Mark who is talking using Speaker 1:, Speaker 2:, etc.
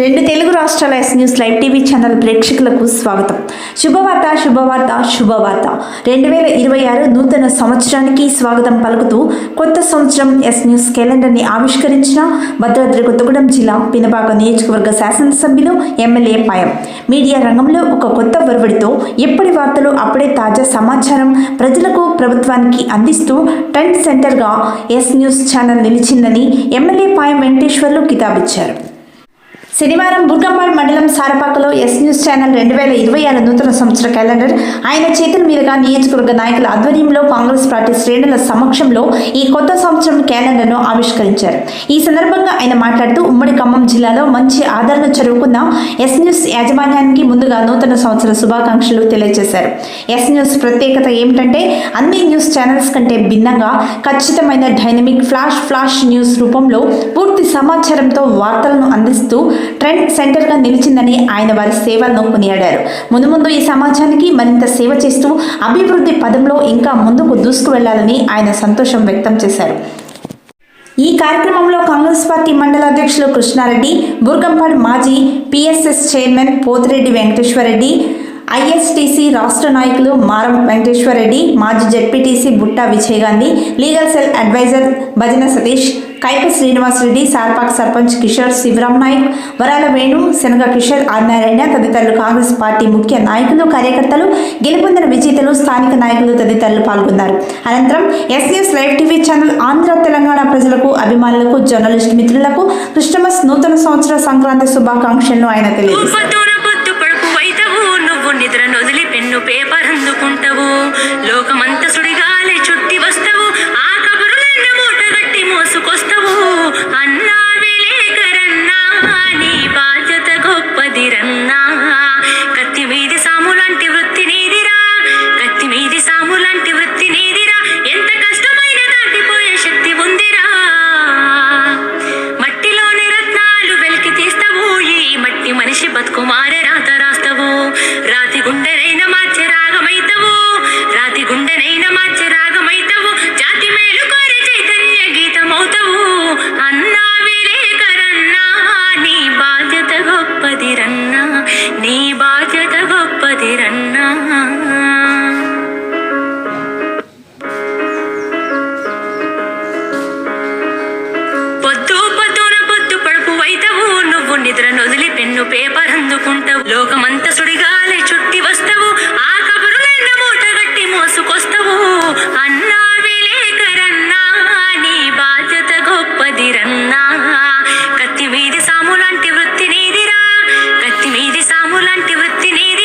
Speaker 1: రెండు తెలుగు రాష్ట్రాల S news live TV channel ప్రేక్షకులకు స్వాగతం. శుభవార్త శుభవార్త శుభవార్త. రెండు వేల ఇరవై ఆరు నూతన సంవత్సరానికి స్వాగతం పలుకుతూ కొత్త సంవత్సరం ఎస్ న్యూస్ క్యాలెండర్ని ఆవిష్కరించిన భద్రాద్రి కొత్తగూడెం జిల్లా పినపాక నియోజకవర్గ శాసనసభ్యులు ఎమ్మెల్యే పాయం. మీడియా రంగంలో ఒక కొత్త ఒరవడితో ఎప్పటి వార్తలు అప్పుడే తాజా సమాచారం ప్రజలకు ప్రభుత్వానికి అందిస్తూ ట్రెండ్ సెంటర్గా ఎస్ న్యూస్ ఛానల్ నిలిచిందని ఎమ్మెల్యే పాయం వెంకటేశ్వర్లు కితాబిచ్చారు. శనివారం బుర్గంపాడు మండలం సారపాకలో ఎస్ న్యూస్ ఛానల్ రెండు వేల ఇరవై ఆరు నూతన సంవత్సర క్యాలెండర్. ఆయన చేతుల మీదుగా నియోజకవర్గ నాయకుల ఆధ్వర్యంలో కాంగ్రెస్ పార్టీ శ్రేణుల సమక్షంలో ఈ కొత్త సంవత్సరం క్యాలెండర్ను ఆవిష్కరించారు. ఈ సందర్భంగా ఆయన మాట్లాడుతూ ఉమ్మడి ఖమ్మం జిల్లాలో మంచి ఆదరణ చదువుకున్న ఎస్ న్యూస్ యాజమాన్యానికి ముందుగా నూతన సంవత్సర శుభాకాంక్షలు తెలియజేశారు. ఎస్ న్యూస్ ప్రత్యేకత ఏమిటంటే అన్ని న్యూస్ ఛానల్స్ కంటే భిన్నంగా ఖచ్చితమైన డైనమిక్ ఫ్లాష్ ఫ్లాష్ న్యూస్ రూపంలో పూర్తి సమాచారంతో వార్తలను అందిస్తూ ట్రెండ్ సెంటర్గా నిలిచిందని ఆయన వారి సేవలను కొనియాడారు ముందు ముందు ఈ సమాజానికి మరింత సేవ చేస్తూ అభివృద్ధి పదంలో ఇంకా ముందుకు దూసుకు వెళ్ళాలని ఆయన సంతోషం వ్యక్తం చేశారు. ఈ కార్యక్రమంలో కాంగ్రెస్ పార్టీ మండల అధ్యక్షులు కృష్ణారెడ్డి బుర్గంపాడు మాజీ PSS chairman Pothireddy Venkateswara Reddy ISTC రాష్ట్ర నాయకులు మారం వెంకటేశ్వరరెడ్డి మాజీ ZPTC Butta Vijay Gandhi legal cell advisor Bhajana Satish Kaika Srinivasa Reddy సార్పాక్ sarpanch Kishore Sivaram Naik వరాల వేణు శనగ కిషోర్ ఆదినారాయణ తదితరులు కాంగ్రెస్ పార్టీ ముఖ్య నాయకులు కార్యకర్తలు గెలుపొందిన విజేతలు స్థానిక నాయకులు తదితరులు పాల్గొన్నారు. అనంతరం SS live TV channel Andhra Telangana ప్రజలకు అభిమానులకు జర్నలిస్ట్ మిత్రులకు క్రిస్టమస్ నూతన సంవత్సర సంక్రాంతి శుభాకాంక్షలను ఆయన తెలియజేశారు.
Speaker 2: పేపర్ అందుకుంటావు. లోకమంత നെഞ്ചിനീ